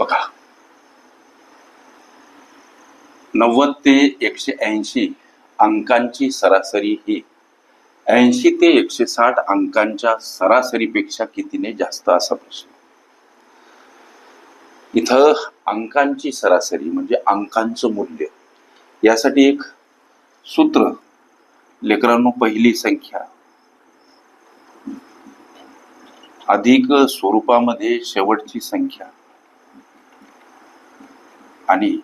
बघा. नव्वद ते एकशे ऐंशी अंकांची सरासरी ही. ऐंशी ते एकशे साठ अंकांच्या सरासरीपेक्षा कितीने जास्त असा प्रश्न. इथं अंकांची सरासरी म्हणजे अंकांचं मूल्य. यासाठी एक सूत्र लेकरांनो पहिली संख्या. अधिक स्वरूपामध्ये शेवटची संख्या. आणि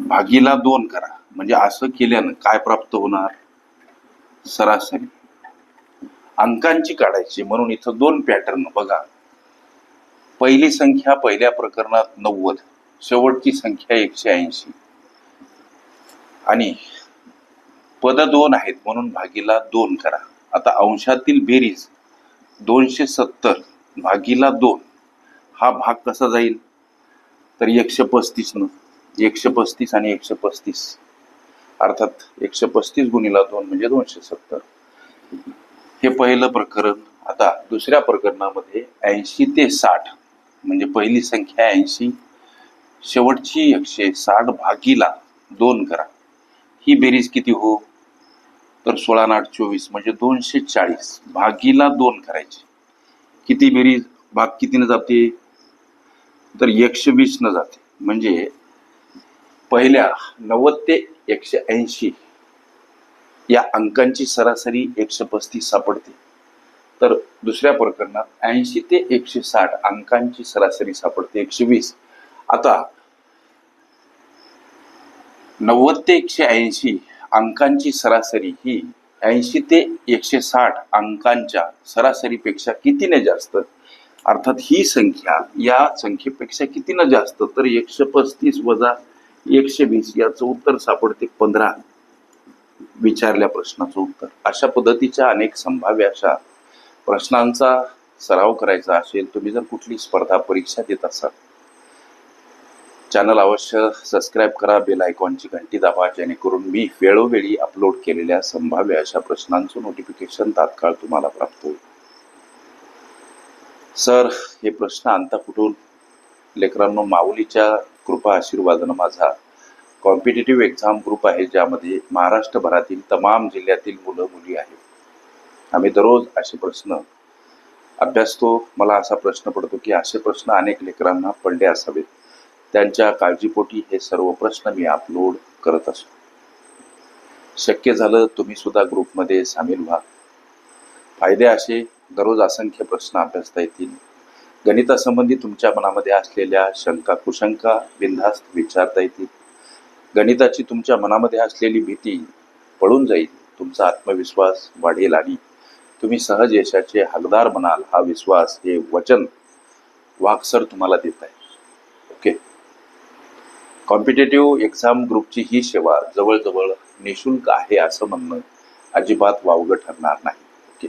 भागीला दोन करा. म्हणजे असं केल्यानं काय प्राप्त होणार? सरासरी. अंकांची काढायची. म्हणून इथं दोन पॅटर्न बघा. पहिली संख्या पहिल्या प्रकरणात नव्वद. शेवटची संख्या एकशे ऐंशी. आणि पद दोन आहेत म्हणून भागीला दोन करा. आता अंशातील बेरीज दोनशे सत्तर भागीला दोन. हा भाग कसा जाईल? तर एकशे पस्तीस एकशे पस्तीस आणि एकशे पस्तीस. अर्थात एकशे पस्तीस गुणिला दोन म्हणजे दोनशे सत्तर. हे पहिलं प्रकरण आता दुसऱ्या प्रकरणामध्ये ऐंशी ते साठ म्हणजे पहिली संख्या ऐंशी शेवटची एकशे साठ भागीला दोन करा. ही बेरीज किती हो? तर सोळा आठ चोवीस म्हणजे दोनशे चाळीस. भागीला दोन करायची. किती बेरीज? भाग कितीनं जाते? तर एकशे वीस न जाते. म्हणजे पहिल्या नव्वद ते एकशे ऐंशी या अंकांची सरासरी एकशे पस्तीस सापडते. तर दुसऱ्या प्रकरणात ऐंशी ते एकशे साठ अंकांची सरासरी सापडते एकशे वीस आता नव्वद ते एकशे ऐंशी अंकांची सरासरी ही ऐंशी ते एकशे साठ अंकांच्या सरासरीपेक्षा कितीने जास्त? अर्थात ही संख्या या संख्येपेक्षा कितीनं जास्त तर एकशे पस्तीस वजा एकशे वीस याचं उत्तर सापडते पंधरा. विचारल्या प्रश्नाचं उत्तर. अशा पद्धतीच्या अनेक संभाव्य अशा प्रश्नांचा सराव करायचा असेल तुम्ही जर कुठली स्पर्धा परीक्षा देत असाल चॅनल अवश्य सबस्क्राईब करा बेल आयकॉनची घंटी दाबा जेणेकरून मी वेळोवेळी अपलोड केलेल्या संभाव्य अशा प्रश्नांचं नोटिफिकेशन तात्काळ तुम्हाला प्राप्त होईल. सर हे प्रश्न आणता कुठून? लेकरांनो माऊलीच्या कृपा आशीर्वादानं माझा कॉम्पिटेटिव्ह एक्झाम ग्रुप आहे ज्यामध्ये महाराष्ट्रभरातील तमाम जिल्ह्यातील मुलं मुली आहेत. आम्ही दररोज असे प्रश्न अभ्यासतो. मला असा प्रश्न पडतो की असे प्रश्न अनेक लेकरांना पडले असावेत. त्यांच्या काळजीपोटी हे सर्व प्रश्न मी अपलोड करत असतो. शक्य झालं तुम्ही सुद्धा ग्रुपमध्ये सामील व्हा. फायदे असे दररोज असंख्य प्रश्न अभ्यासता येतील. गणितासंबंधी तुमच्या मनामध्ये असलेल्या शंका कुशंका बिनधास्त विचारता येतील. गणिताची तुमच्या मनामध्ये असलेली भीती पळून जाईल तुमचा आत्मविश्वास वाढेल आणि तुम्ही सहज यशाचे हकदार बनाल हा विश्वास हे वचन वाक्सर तुम्हाला देत आहे. ओके. कॉम्पिटेटिव्ह एक्झाम ग्रुपची ही सेवा जवळजवळ निशुल्क आहे असं म्हणणं अजिबात वावगं ठरणार नाही ओके